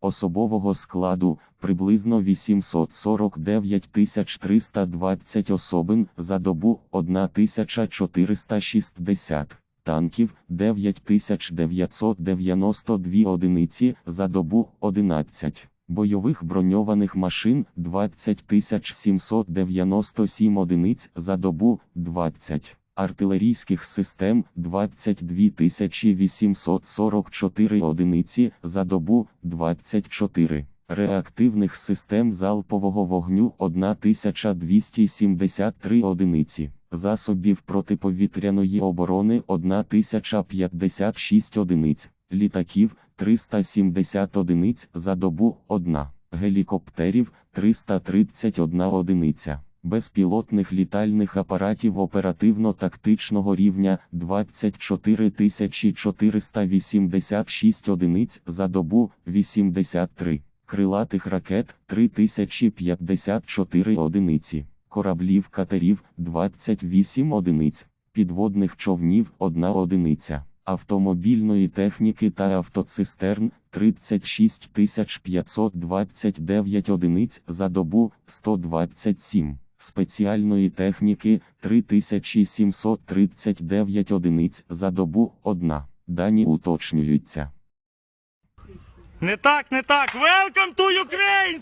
особового складу приблизно 849 320 особин за добу 1460 танків 9992 одиниці за добу 11, бойових броньованих машин 20 797 одиниць за добу 20, артилерійських систем 22 844 одиниці за добу 24. Реактивних систем залпового вогню 1273 одиниці, засобів протиповітряної оборони 1056 одиниць, літаків 370 одиниць за добу 1, гелікоптерів 331 одиниця, безпілотних літальних апаратів оперативно-тактичного рівня 24 486 одиниць за добу 83 крилатих ракет 3054 одиниці, кораблів катерів 28 одиниць, підводних човнів 1 одиниця, автомобільної техніки та автоцистерн 36 529 одиниць за добу 127. Спеціальної техніки 3739 одиниць за добу одна. Дані уточнюються. Не так, не так. Welcome to Ukraine!